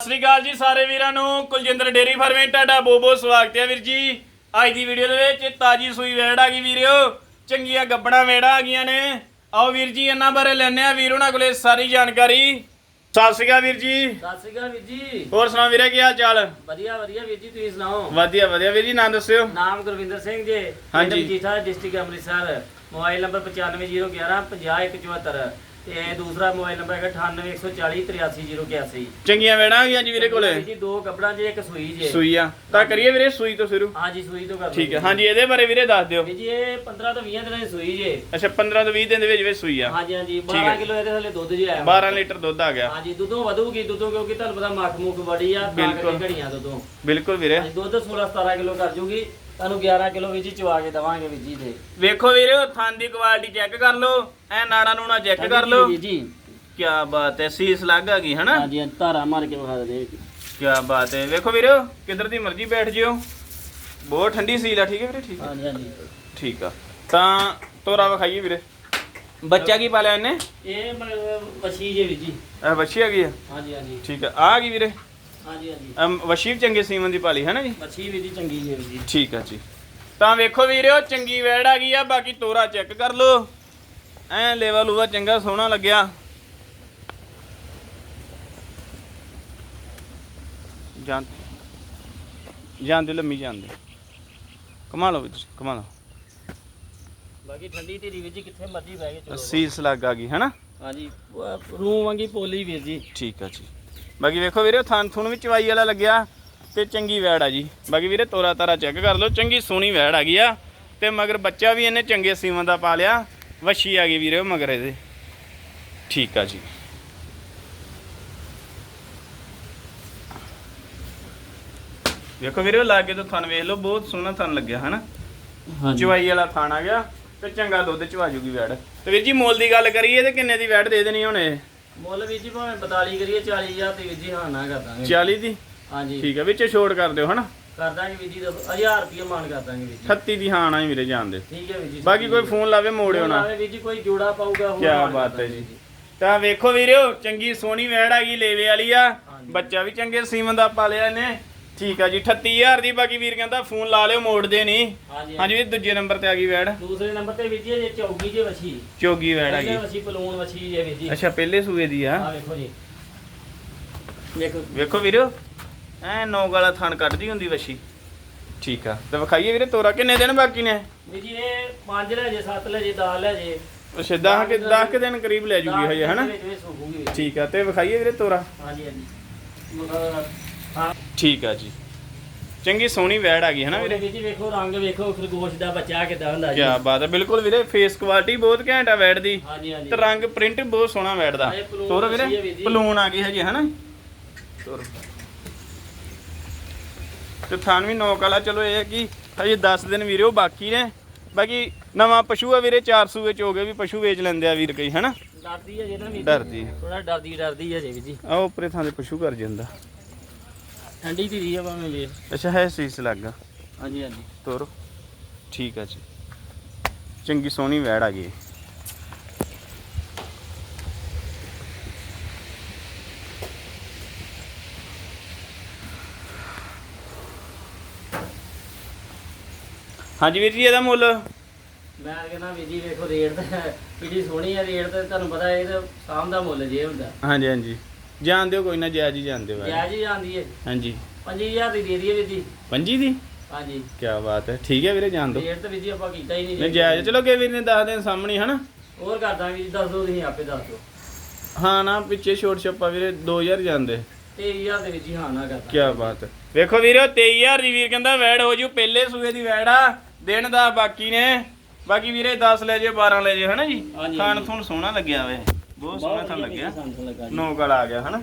ਸਤਿ ਸ੍ਰੀ ਅਕਾਲ ਜੀ ਸਾਰੇ ਵੀਰਾਂ ਨੂੰ। ਕੁਲਜਿੰਦਰ ਡੇਰੀ ਫਾਰਮੇ ਤੁਹਾਡਾ ਬਹੁਤ ਬਹੁਤ ਸਵਾਗਤ ਹੈ ਵੀਰ ਜੀ। ਅੱਜ ਦੀ ਵੀਡੀਓ ਦੇ ਵਿੱਚ ਤਾਜੀ ਸੂਈ ਵੇੜ ਆ ਗਈ ਵੀਰਿਓ। ਚੰਗੀਆਂ ਗੱਬਣਾ ਵੇੜਾਂ ਆ ਗਈਆਂ ਨੇ। ਆਓ ਵੀਰ ਜੀ ਇਹਨਾਂ ਬਾਰੇ ਲੈਣੇ ਆ ਵੀਰ ਉਹਨਾਂ ਕੋਲੇ ਸਾਰੀ ਜਾਣਕਾਰੀ। ਸਤਿ ਸ੍ਰੀ ਅਕਾਲ ਵੀਰ ਜੀ। ਸਤਿ ਸ਼੍ਰੀ ਅਕਾਲ ਵੀਰ ਜੀ। ਹੋਰ ਸੁਣਾਓ ਵੀਰੇ ਕੀ ਹਾਲ ਚਾਲ? ਵਧੀਆ ਵਧੀਆ ਵੀਰ ਜੀ ਤੁਸੀਂ ਸੁਣਾਓ? ਵਧੀਆ ਵਧੀਆ ਵੀਰ ਜੀ ਨਾਂ ਦੱਸਿਓ। ਨਾਮ ਗੁਰਵਿੰਦਰ ਸਿੰਘ ਜੀ ਹਾਂਜੀ। Jitha district Amritsar. Mobile number 950111 50174 ਤੇ ਦੂਸਰਾ ਮੋਬਾਈਲ ਨੰਬਰ ਹੈਗਾ 9814483081 ਚੰਗੀਆਂ ਵੇੜਾਂ ਆ ਗਈਆਂ ਜੀ ਵੀਰੇ ਕੋਲੇ। ਵੀਰ ਜੀ ਦੋ ਕੱਪੜਾਂ 'ਚ ਇੱਕ ਸੂਈ ਜੇ। ਸੂਈ ਆ। ਤਾਂ ਕਰੀਏ ਵੀਰੇ ਸੂਈ ਤੋਂ ਸ਼ੁਰੂ। ਹਾਂਜੀ ਸੂਈ ਤੋਂ ਕਰ ਠੀਕ ਹੈ ਹਾਂਜੀ ਇਹਦੇ ਬਾਰੇ ਵੀਰੇ ਦੱਸ ਦਿਓ। ਵੀਰ ਜੀ ਇਹ 15 ਤੋਂ 20 ਦਿਨਾਂ ਦੀ ਸੂਈ ਜੇ। ਅੱਛਾ 15 ਤੋਂ 20 ਦਿਨ ਦੇ ਵਿੱਚ ਵਿੱਚ ਸੂਈ ਆ। ਹਾਂਜੀ ਹਾਂਜੀ। ਠੀਕ ਹੈ। 12 ਕਿਲੋ ਇਹਦੇ ਥੱਲੇ ਦੁੱਧ ਜੇ ਆਇਆ 12 ਲੀਟਰ ਦੁੱਧ ਆ ਗਿਆ। ਹਾਂਜੀ ਦੁੱਧੋਂ ਵਧੂਗੀ ਦੁੱਧੋਂ ਕਿਉਂਕਿ ਤੁਹਾਨੂੰ ਪਤਾ ਮੱਖ ਮੁੱਖ ਬੜੀ ਆ ਤਾਂ। ਕਰਕੇ ਘੜੀਆਂ ਦੁੱਧੋਂ। ਬਿਲਕੁਲ ਵੀਰੇ। ਦੁੱਧ 16 17 ਕਿਲੋ ਕਰ ਜੂਗੀ। ਤੁਹਾਨੂੰ 11 ਕਿਲੋ ਹੀ ਚਵਾ ਕੇ ਦਵਾਂਗੇ ਵੀਰ ਜੀ ਦੇ। ਵੇਖੋ ਵੀਰੇ ਥਾਂ ਦੀ ਕੁਆਲਿਟੀ ਚੈੱਕ ਕਰ ਲਓ। ਐ ਨਾੜਾ ਨੂਣਾ ਚੈੱਕ ਕਰ ਲਓ। ਵੀਰ ਜੀ? ਕੀ ਬਾਤ ਹੈ ਸੀਸ ਲੱਗ ਆ ਗਈ ਹਨਾ? ਹਾਂਜੀ ਧਾਰਾ ਮਾਰ ਕੇ ਵਿਖਾ ਦੇ ਕੀ ਬਾਤ ਹੈ। ਵੇਖੋ ਵੀਰੇ ਕਿੱਧਰ ਦੀ ਮਰਜ਼ੀ ਬੈਠ ਜਿਓ। ਬਹੁਤ ਠੰਡੀ ਸੀਲ ਆ ਠੀਕ ਹੈ ਵੀਰੇ ਠੀਕ ਹੈ? ਹਾਂਜੀ ਹਾਂਜੀ। ਠੀਕ ਆ। ਤਾਂ ਤੋਰਾ ਵਿਖਾਈਏ ਵੀਰੇ। ਬੱਚਾ ਕੀ ਪਾਲਿਆ ਇਹਨੇ? ਇਹ ਮਤਲਬ ਜੇ ਵੀਰ ਜੀ। ਇਹ ਵੱਛੀ ਆ ਗਈ ਆ? ਹਾਂਜੀ ਹਾਂਜੀ। ਠੀਕ ਆ। ਆ ਗਈ ਵੀਰੇ। ਹਾਂਜੀ ਹਾਂਜੀ। ਅਮ ਵੱਛੀ ਵੀ ਚੰਗੇ ਸੀਮਨ ਦੀ ਪਾਲੀ ਹੈ ਨਾ ਜੀ ਵੀਰ ਜੀ ਚੰਗੀ ਜੇ ਵੀਰ ਜੀ। ਠੀਕ ਆ ਜੀ। ਤਾਂ ਵੇਖੋ ਵੀਰਿਓ ਚੰਗੀ ਵੈੜ ਆ ਗਈ ਆ ਬਾਕੀ ਤੋਰਾ ਚੈੱਕ ਕਰ ਲਓ। ਐ ਲੈਵਲ ਲੂਆ ਚੰਗਾ ਸੋਹਣਾ ਲੱਗਿਆ। ਜਾਂ ਜਾਂਦੇ ਲੰਮੀ ਜਾਂਦੇ। ਕਮਾ ਲਓ ਵਿੱਚ ਕਮਾ ਲਓ। ਬਾਕੀ ਠੰਡੀ ਢੇਰੀ ਵੀਰ ਜੀ ਕਿੱਥੇ ਮਰਜ਼ੀ ਬਹਿ ਕੇ ਚਲੋ। ਸੀਸ ਲੱਗ ਆ ਗਈ ਹੈਨਾ? ਹਾਂਜੀ। ਰੂਮ ਵਾਂਗੀ ਪੋਲੀ ਵੀਰ ਜੀ। ਠੀਕ ਆ ਜੀ। ਬਾਕੀ ਵੇਖੋ ਵੀਰੇ ਥਣ ਥੁਣ ਵੀ ਚਵਾਈ ਵਾਲਾ ਲੱਗਿਆ ਤੇ ਚੰਗੀ ਵੈੜ ਆ ਜੀ। ਬਾਕੀ ਵੀਰੇ ਤੋਰਾ ਤਾਰਾ ਚੈੱਕ ਕਰ ਲਓ ਚੰਗੀ ਸੋਹਣੀ ਵੈੜ ਆ ਗਈ ਆ। ਤੇ ਮਗਰ ਬੱਚਾ ਵੀ ਇਹਨੇ ਚੰਗੇ ਸੀਮਨ ਦਾ ਪਾ ਲਿਆ ਵੱਛੀ ਆ ਗਈ ਵੀਰੇ ਮਗਰ ਇਹਦੇ। ਠੀਕ ਆ ਜੀ। ਵੇਖੋ ਵੀਰੇ ਲਾ ਕੇ ਤਾਂ ਥਣ ਵੇਖ ਲਓ ਬਹੁਤ ਸੋਹਣਾ ਥਣ ਲੱਗਿਆ ਹਨਾ? ਚਵਾਈ ਵਾਲਾ ਥਣ ਆ ਗਿਆ ਤੇ ਚੰਗਾ ਦੁੱਧ ਚਵਾ ਜੂਗੀ ਵੈੜ। ਤੇ ਵੀਰ ਜੀ ਮੁੱਲ ਦੀ ਗੱਲ ਕਰੀਏ ਤੇ ਕਿੰਨੇ ਦੀ ਵੈੜ ਦੇ ਦੇਣੀ ਹੁਣ? ਇਹ ਮੁੱਲ ਵੀਰ ਜੀ ਭਾਵੇਂ 42 ਕਰੀਏ 40000 ਤੇ ਵੀਰ ਜੀ ਹਾਂ ਨਾ ਕਰ ਦਾਂਗੇ। 40 ਦੀ? ਹਾਂਜੀ। ਠੀਕ ਆ ਵਿੱਚ ਛੋੜ ਕਰ ਦਿਓ ਹਨਾ? ਕਰ ਦਾਂਗੇ ਵੀਰ ਜੀ 1000 ਰੁਪਏ ਮਾਨ ਕਰ ਦਾਂਗੇ ਵੀਰ ਜੀ। 38 ਦੀ ਹਾਂ ਨਾ ਹੀ ਵੀਰੇ ਜਾਣਦੇ ਠੀਕ ਹੈ ਵੀਰ ਜੀ ਬਾਕੀ ਕੋਈ ਫੋਨ ਲਾਵੇ ਮੋੜਿਓ ਨਾ ਲਾਵੇ ਵੀਰ ਜੀ ਕੋਈ ਜੋੜਾ ਪਾਊਗਾ ਹੋਰ ਕਿਆ ਮਾਨ ਕਰ ਬਾਤ ਹੈ ਦਾਂਗੇ ਜੀ। ਤਾਂ ਵੇਖੋ ਵੀਰਿਓ ਚੰਗੀ ਸੋਹਣੀ ਵੈੜ ਆ ਗਈ ਲੇਵੇ ਵਾਲੀ ਆ। ਹਾਂਜੀ। ਬੱਚਾ ਵੀ ਚੰਗੇ ਸੀਮਨ ਦਾ ਪਾਲਿਆ ਇਹਨੇ। ਠੀਕ ਆ ਜੀ 38000 ਦੀ ਬਾਕੀ ਵੀਰ ਕਹਿੰਦਾ ਫੋਨ ਲਾ ਲਿਓ ਮੋੜਦੇ ਨਹੀਂ। ਹਾਂਜੀ ਹਾਂਜੀ ਵੀ ਦੂਜੇ ਨੰਬਰ ਤੇ ਆ ਗਈ ਵੈੜ। ਦੂਸਰੇ ਨੰਬਰ ਤੇ ਵੀਰ ਜੀ ਇਹ ਚੌਗੀ ਜੇ ਵਸੀ ਚੋਗੀ ਵੈੜ ਆ ਪਹਿਲੇ ਗਈ ਵਸੀ ਪਲੂਣ ਵਸੀ ਜੇ ਵੀਰ ਜੀ। ਅੱਛਾ ਪਹਿਲੇ ਸੂਏ ਦੀ ਆ। ਆ ਵੇਖੋ ਜੀ। ਵੇਖੋ। ਵੇਖੋ ਵੀਰਿਓ ਐ ਨੌ ਗਾਲਾ ਥਣ ਕੱਢਦੀ ਹੁੰਦੀ ਵਸ਼ੀ ਠੀਕ ਆ ਤੇ ਵਿਖਾਈਏ ਵੀਰੇ ਤੋਰਾ ਕਿੰਨੇ ਦਿਨ ਬਾਕੀ ਨੇ? ਵੀਰ ਜੀ ਇਹ ਪੰਜ ਲੈ ਜੇ ਸੱਤ ਲੈ ਜੇ 10 ਲੈ ਜੇ। ਅੱਛਾ 10 ਕਿ 10 ਕਿ ਦਿਨ ਕਰੀਬ ਲੈ ਜੂਗੀ ਹਜੇ ਹਨਾ? ਵੀਰ। ਠੀਕ ਆ ਤੇ ਵਿਖਾਈਏ ਵੀਰੇ ਤੋਰਾ। ਹਾਂਜੀ ਹਾਂਜੀ। ਹਾਂ ਠੀਕ ਆ ਜੀ। ਚੰਗੀ ਸੋਹਣੀ ਵੈੜ ਆ ਗਈ ਹਨਾ ਵੀਰੇ? ਵੀਰ ਜੀ ਵੇਖੋ ਰੰਗ ਵੇਖੋ ਖਰਗੋਸ਼ ਦਾ ਬੱਚਾ ਕਿਦਾਂ ਹੁੰਦਾ ਜੀ। ਕੀ ਬਾਤ ਹੈ ਬਿਲਕੁਲ ਵੀਰੇ ਫੇਸ ਕੁਆਲਿਟੀ ਬਹੁਤ ਘੈਂਟ ਆ ਵੈੜ ਦੀ। ਹਾਂਜੀ ਹਾਂਜੀ। ਤੇ ਰੰਗ ਪ੍ਰਿੰਟ ਬਹੁਤ ਸੋਹਣਾ ਵੈੜ ਦਾ। ਇਹ ਪਲੂਣ ਤੋਰ ਅੱਛੀ ਹੈ ਵੀਰੇ ਵੀਰ ਜੀ। ਪਲੂਣ ਆ ਗਈ ਹਜੇ ਹਨਾ? ਤੋਰ। ਤੇ ਥਾਨ ਵੀ ਨੌਕ ਵਾਲਾ ਚਲੋ ਇਹ ਹੈ ਕਿ ਹਜੇ 10 ਦਿਨ ਵੀਰੇ ਉਹ ਬਾਕੀ ਨੇ। ਬਾਕੀ ਨਵਾਂ ਪਸ਼ੂ ਆ ਵੀਰੇ 400 ਵਿੱਚ ਹੋ ਗਏ ਵੀ ਪਸ਼ੂ ਵੇਚ ਲੈਂਦੇ ਆ ਵੀਰ ਕਈ ਹਨਾ? ਡਰਦੀ ਹੈ ਜੇ ਨਾ ਵੀਰ ਡਰਦੀ। ਥੋੜਾ ਡਰਦੀ ਡਰਦੀ ਹੈ ਜੇ ਵੀਰ ਜੀ। ਆ ਉੱਪਰੇ ਥਾਂ ਦੇ ਪਸ਼ੂ ਕਰ ਜਾਂਦਾ। ਠੰਡੀ ਧੀਰੀ ਆ ਭਾਵੇਂ ਵੀਰ ਅੱਛਾ ਹੈ ਸੀਸ ਲੱਗਾ ਹਾਂਜੀ ਹਾਂਜੀ। ਤੋਰ। ਠੀਕ ਆ ਜੀ। ਚੰਗੀ ਸੋਹਣੀ ਵੈੜ ਆ ਗਈ ਹਾਂਜੀ ਵੀਰ ਜੀ ਇਹਦਾ ਮੁੱਲ? ਮੈਂ ਕਹਿੰਦਾ ਵੀਰ ਜੀ ਵੇਖੋ ਰੇਟ ਤਾਂ ਕਿੰਨੀ ਸੋਹਣੀ ਹੈ ਰੇਟ ਤੇ ਤੁਹਾਨੂੰ ਪਤਾ ਇਹ ਤਾਂ ਸਾਮ ਦਾ ਮੁੱਲ ਜੇ ਹੁੰਦਾ। ਹਾਂਜੀ ਹਾਂਜੀ। ਜਾਣ ਦਿਓ ਕੋਈ ਨਾ ਜਾਇਜ਼ ਹੀ ਜਾਣ ਦਿਓ ਵੈਸੇ। ਜਾਇਜ਼ ਹੀ ਜਾਂਦੀ ਹੈ ਹਾਂਜੀ। 5000 ਦੀ ਦੇ ਦਈਏ ਵੀਰ ਜੀ। ਪੰਜੀ ਦੀ? ਹਾਂਜੀ। ਕੀ ਬਾਤ ਹੈ। ਠੀਕ ਹੈ ਵੀਰੇ ਜਾਣ ਦਿਓ ਰੇਟ ਤਾਂ ਵੀਰ ਜੀ ਆਪਾਂ ਕੀਤਾ ਹੀ ਨਹੀਂ ਨਹੀਂ ਜਾਇਜ਼ ਚਲੋ ਕਿ ਵੀਰ ਨੇ ਦੱਸ ਦੇਣ ਸਾਹਮਣੇ ਹਨਾ? ਹੋਰ ਕਰ ਦਾਂਗੇ ਜੀ ਦੱਸ ਦਿਓ ਤੁਸੀਂ ਆਪੇ ਦੱਸ ਦਿਓ ਹਾਂ ਨਾ ਪਿੱਛੇ ਛੋਟ ਛੱਪਾ ਵੀਰੇ 2000 ਜਾਂਦੇ। 23000 ਦੇ ਵਿੱਚ ਹੀ ਹਾਂ ਨਾ ਕਰ ਦਾਂਗੇ। ਕੀ ਬਾਤ ਹੈ। ਵੇਖੋ ਵੀਰੋ 23000 ਦੀ ਵੀਰ ਕਹਿੰਦਾ ਵੈੜ ਹੋ ਜੂ ਪਹਿਲੇ ਸੂਏ ਦੀ ਵੈੜ ਆ ਦਿਨ ਦਾ ਬਾਕੀ ਨੇ। ਬਾਕੀ ਵੀਰੇ 10 ਲੈ ਜੇ 12 ਲੈ ਜੇ ਹਨਾ ਜੀ? ਹਾਂਜੀ, ਖਾਣ ਹਾਂਜੀ। ਥੁਣ ਸੋਹਣਾ ਲੱਗਿਆ ਵੇ। ਬਹੁਤ ਸੋਹਣਾ ਥਾਂ ਲੱਗਿਆ। ਸਾਨੂੰ ਲੱਗਾ ਜੀ। ਨੌ ਗਲ ਆ ਗਿਆ ਹਨਾ?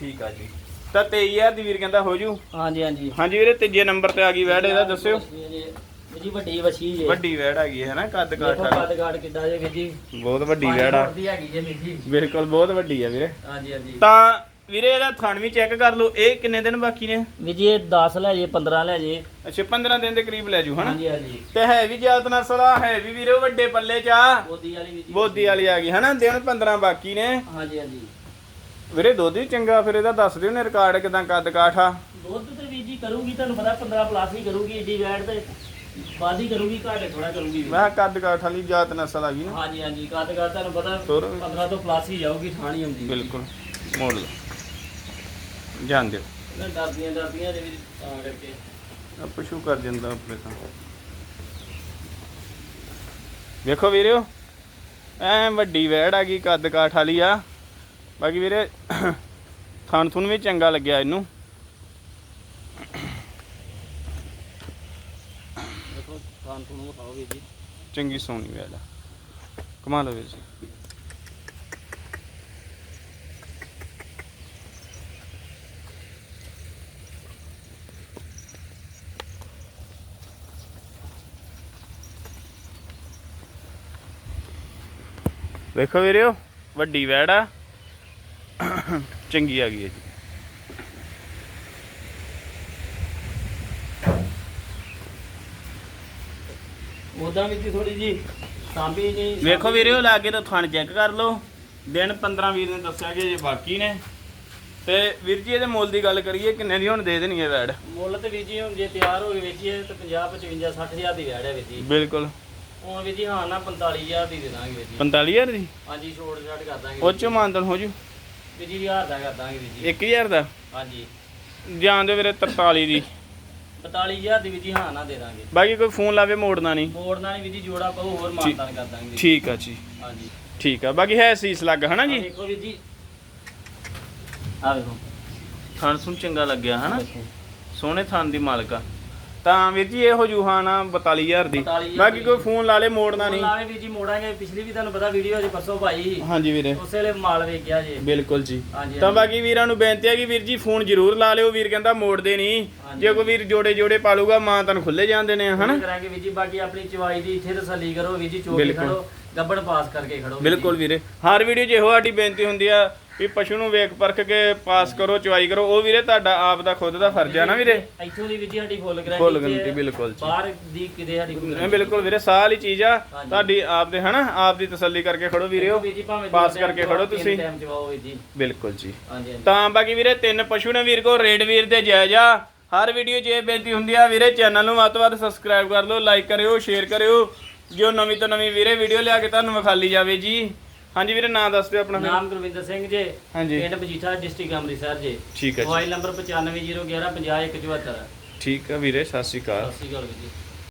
ਠੀਕ ਆ ਜੀ। ਤਾਂ 23000 ਦੀ ਵੀਰ ਕਹਿੰਦਾ ਹੋ ਜੂ। ਹਾਂਜੀ ਹਾਂਜੀ। ਹਾਂਜੀ ਵੀਰੇ ਤੀਜੇ ਨੰਬਰ ਤੇ ਆ ਗਈ ਵੈੜ ਇਹਦਾ ਦੱਸਿਓ। ਜੀ ਵੱਡੀ ਵਛੀ ਜੇ। ਵੱਡੀ ਵੈੜ ਆ ਗਈ ਹੈ ਨਾ ਕੱਦ ਕਾਠ ਦੇਖੋ ਵਾਲੀ। ਕੱਦ ਕਾਠ ਕਿੱਦਾਂ ਜੇ ਵੀਰ ਜੀ। ਬਹੁਤ ਵੱਡੀ ਵੈੜ ਆ। ਹੈਗੀ ਜੇ ਵੀਰ ਜੀ। ਬਿਲਕੁਲ ਬਹੁਤ ਵੱਡੀ ਆ ਵੀਰੇ। ਹਾਂਜੀ ਹਾਂਜੀ। ਤਾਂ ਵੀਰੇ ਇਹਦਾ ਥਣ ਵੀ ਚੈੱਕ ਕਰ ਲਓ ਇਹ ਕਿੰਨੇ ਦਿਨ ਬਾਕੀ ਨੇ? ਵੀਰ ਜੀ ਇਹ 10 ਲੈ ਜੇ 15 ਲੈ ਜੇ। ਅੱਛਾ 15 ਦਿਨ ਦੇ ਕਰੀਬ ਲੈ ਜੂ ਹਨਾ? ਹਾਂਜੀ ਹਾਂਜੀ। ਤੇ ਹੈ ਵੀ ਜਾਤ ਨਸਲਾ ਹੈ ਵੀ ਵੀਰੇ ਵੱਡੇ ਪੱਲੇ ਚ ਆ। ਬੋਦੀ ਵਾਲੀ ਵੀਰ ਜੀ। ਬੋਦੀ ਵਾਲੀ ਆ ਗਈ ਹਨਾ? ਦਿਨ 15 ਬਾਕੀ ਨੇ। ਹਾਂਜੀ ਹਾਂਜੀ। ਵੀਰੇ ਦੁੱਧ ਹੀ ਚੰਗਾ ਫਿਰ ਇਹਦਾ ਦੱਸ ਦਿਓ ਨੇ ਰਿਕਾਰਡ ਕਿਦਾਂ ਕੱਦ ਕਾਠਾ। ਦੁੱਧ ਤੇ ਵੀਰ ਜੀ ਕਰੂਗੀ ਤੁਹਾਨੂੰ ਪਤਾ 15 ਪਲੱਸ ਹੀ ਕਰੂਗੀ ਏਡੀ ਵੈਟ ਤੇ ਬਾਦੀ ਕਰੂਗੀ ਘਾਟੇ ਥੋੜਾ ਕਰੂਗੀ ਵੀ। ਮੈਂ ਕਿਹਾ ਕੱਦ ਕਾਠ ਵਾਲੀ ਜਾਤ ਨਸਲ ਆ ਗਈ ਨਾ। ਹਾਂਜੀ ਹਾਂਜੀ ਕੱਦ ਕੱਦ ਤੁਹਾਨੂੰ ਪਤਾ ਤੁਰ 15 ਤੋਂ ਪਲੱਸ ਹੀ ਜਾਊਗੀ ਥਾਣੀ ਹੁੰਦੀ ਬਿਲਕੁਲ ਮੋੜ ਲਓ ਜਾਣ ਦਿਓ ਨਾ ਡਰਦੀਆਂ ਡਰਦੀਆਂ ਜੇ ਵੀ ਤਾਂ ਕਰਕੇ। ਆ ਪਸ਼ੂ ਕਰ ਜਾਂਦਾ ਆਪਣੇ ਤਾਂ। ਵੇਖੋ ਵੀਰਿਓ ਐ ਵੱਡੀ ਵੈੜ ਆ ਗਈ ਕੱਦ ਕਾਠ ਵਾਲੀ ਆ। ਬਾਕੀ ਵੀਰੇ ਥਣ ਥੁਣ ਵੀ ਚੰਗਾ ਲੱਗਿਆ ਇਹਨੂੰ। ਦੇਖੋ ਖਾਣ ਜੀ। ਚੰਗੀ ਸੋਹਣੀ ਵੈੜ ਆ। ਕਮਾ ਲਓ ਵੀਰ ਜੀ। ਵੇਖੋ ਵੀਰਿਓ ਵੱਡੀ ਵੈੜ ਆ। ਚੰਗੀ ਆ ਗਈ ਹੈ ਜੀ। ਉਦਾਂ ਵੀ ਥੋੜੀ ਜੀ ਸਾਂਭੀ ਜੀ ਵੇਖੋ ਵੀਰਿਓ ਲਾਗੇ ਤਾਂ ਥਣ ਚੈੱਕ ਕਰ ਲਓ। ਦਿਨ 15 ਵੀਰ ਨੇ ਦੱਸਿਆ ਕਿ ਜੇ ਬਾਕੀ ਨੇ। ਤੇ ਵੀਰ ਜੀ ਇਹਦੇ ਮੁੱਲ ਦੀ ਗੱਲ ਕਰੀਏ ਕਿੰਨੇ ਦੀ ਹੁਣ ਦੇ ਦੇਣਗੇ ਵੈੜ? ਮੁੱਲ ਤੇ ਵੀਰ ਜੀ ਹੁਣ ਜੇ ਤਿਆਰ ਹੋ ਗਏ ਵੇਚੀਏ ਤਾਂ 50 55 60000 ਦੀ ਵੈੜ ਹੈ ਵੀਰ ਜੀ। ਬਿਲਕੁਲ। ਹੁਣ ਵੀਰ ਜੀ ਹਾਂ ਨਾ 45000 ਦੀ ਦੇ ਦਾਂਗੇ ਜੀ। 45000 ਦੀ? ਹਾਂਜੀ ਛੋੜ ਛਾੜ ਕਰ ਦਾਂਗੇ ਉਹ ਚੋਂ ਮਾਨਦਨ ਹੋ ਜੂ। ਵੀਰ ਜੀ 1000 ਦਾ ਕਰ ਦਾਂਗੇ ਵੀਰ ਜੀ। 1000 ਦਾ? ਹਾਂਜੀ। ਜਾਣ ਦਿਓ ਵੀਰੇ 43 ਦੀ। 45000 ਦੀ ਵੀਰ ਜੀ ਹਾਂ ਨਾ ਦੇ ਦਾਂਗੇ। ਬਾਕੀ ਕੋਈ ਫੋਨ ਲਾਵੇ ਮੋੜਨਾ ਨਹੀਂ। ਮੋੜਨਾ ਨਹੀਂ ਵੀਰ ਜੀ ਜੋੜਾ ਪਾਉ ਹੋਰ ਮਾਨਤਾਨ ਕਰ ਦਾਂਗੇ। ਠੀਕ ਆ ਜੀ। ਹਾਂਜੀ। ਠੀਕ ਆ। ਬਾਕੀ ਹੈ ਸੀਸ ਲੱਗ ਹਨਾ ਜੀ? ਦੇਖੋ ਵੀਰ ਜੀ। ਆ ਵੇਖੋ। ਥਣ ਸੁਣ ਚੰਗਾ ਲੱਗਿਆ ਹਨਾ। ਸੋਹਣੇ ਥਣ ਦੀ ਮਾਲਕਾ ਤਾਂ ਵੀਰ ਜੀ ਇਹੋ ਜੂਹਾਨਾ 42000 ਦੀ। 42,000 ਬਾਕੀ ਕੋਈ ਫੋਨ ਲਾ ਲੇ ਮੋੜਨਾ ਨਹੀਂ। ਲਾਵੇ ਵੀਰ ਜੀ ਮੋੜਾਂਗੇ। ਪਿਛਲੀ ਵੀ ਤੁਹਾਨੂੰ ਪਤਾ ਵੀਡੀਓ ਅਜੇ ਪਰਸੋਂ ਭਾਈ ਹਾਂਜੀ ਵੀਰੇ। ਉਸੇ ਵੇਲੇ ਮਾਲ ਵੇਚ ਗਿਆ ਜੀ। ਬਿਲਕੁਲ ਜੀ। ਹਾਂਜੀ ਤਾਂ ਬਾਕੀ ਵੀਰਾਂ ਨੂੰ ਬੇਨਤੀ ਹੈ ਕਿ ਵੀਰ ਜੀ ਫੋਨ ਜ਼ਰੂਰ ਲਾ ਲਿਓ। ਵੀਰ ਕਹਿੰਦਾ ਮੋੜਦੇ ਨਹੀਂ। ਜੇ ਕੋਈ ਵੀਰ ਜੋੜੇ ਜੋੜੇ ਪਾਲੂਗਾ ਮਾਂ ਤੁਹਾਨੂੰ ਖੁੱਲੇ ਜਾਂਦੇ ਨੇ ਹਨਾ? ਕਰਾਂਗੇ ਵੀਰ ਜੀ। ਬਾਕੀ ਆਪਣੀ ਚਵਾਈ ਦੀ ਇੱਥੇ ਤਸੱਲੀ ਕਰੋ ਵੀਰ ਜੀ। ਕੇ ਬਿਲਕੁਲ। ਖੜੋ ਗੱਬੜ ਪਾਸ ਕਰਕੇ ਖੜੋ ਵੀਰ ਜੀ। ਬਿਲਕੁਲ ਵੀਰੇ। ਹਰ ਵੀਡੀਓ 'ਚ ਇਹੋ ਸਾਡੀ ਬੇਨਤੀ ਹੁੰਦੀ ਆ। ਵੀ ਪਸ਼ੂ ਨੂੰ ਵੇਖ ਪਰਖ ਕੇ ਪਾਸ ਕਰੋ ਚਵਾਈ ਕਰੋ ਉਹ ਵੀਰੇ ਤੁਹਾਡਾ ਆਪ ਦਾ ਖੁਦ ਦਾ ਫਰਜ਼ ਆ ਨਾ ਵੀਰੇ। ਇੱਥੋਂ ਦੀ ਜੀ ਸਾਡੀ ਫੁੱਲ ਗਰੰਟੀ ਫੁੱਲ ਗਰੰਟੀ ਬਿਲਕੁਲ ਜੀ। ਬਾਹਰ ਦੀ ਕਿਤੇ ਸਾਡੀ ਨਹੀਂ ਬਿਲਕੁਲ ਵੀਰੇ ਸਾਹ ਵਾਲੀ ਚੀਜ਼ ਆ। ਤੁਹਾਡੀ ਆਪ ਦੇ ਹਨਾ? ਆਪ ਦੀ ਤਸੱਲੀ ਕਰਕੇ ਖੜੋ ਵੀਰਿਓ ਜੀ ਪਾਸ ਕਰਕੇ ਖੜੋ ਤੁਸੀਂ। ਜੀ। ਬਿਲਕੁਲ ਜੀ। ਤਾਂ ਬਾਕੀ ਵੀਰੇ ਤਿੰਨ ਪਸ਼ੂ ਨੇ ਵੀਰ ਕੋ ਰੇਡ ਵੀਰ ਦੇ ਜਾਇਜ਼। ਆ ਹਰ ਵੀਡੀਓ ਇਹ ਬੇਨਤੀ ਹੁੰਦੀ ਆ ਵੀਰੇ ਚੈਨਲ ਨੂੰ ਵੱਧ ਤੋਂ ਵੱਧ ਸਬਸਕ੍ਰਾਈਬ ਕਰ ਲਓ ਲਾਈਕ ਕਰਿਓ ਸ਼ੇਅਰ ਕਰਿਓ। ਜੋ ਨਵੀਂ ਤੋਂ ਨਵੀਂ ਵੀਰੇ ਵੀਡੀਓ ਲਿਆ ਕੇ ਤੁਹਾਨੂੰ ਵਿਖਾਲੀ ਜਾਵੇ ਜੀ। ਹਾਂਜੀ ਵੀਰੇ ਨਾਂ ਦੱਸ ਦਿਓ ਆਪਣਾ ਫਿਰ। ਨਾਮ ਗੁਰਵਿੰਦਰ ਸਿੰਘ ਜੇ। ਹਾਂਜੀ। ਪਿੰਡ ਬਜੀਠਾ ਡਿਸਟ੍ਰਿਕਟ ਅੰਮ੍ਰਿਤਸਰ ਜੇ। ਠੀਕ ਹੈ ਜੀ। ਮੋਬਾਈਲ ਨੰਬਰ 9501150174 ਠੀਕ ਆ ਵੀਰੇ ਸਤਿ ਸ਼੍ਰੀ ਅਕਾਲ। ਸਤਿ ਸ਼੍ਰੀ ਅਕਾਲ ਵੀਰ ਜੀ।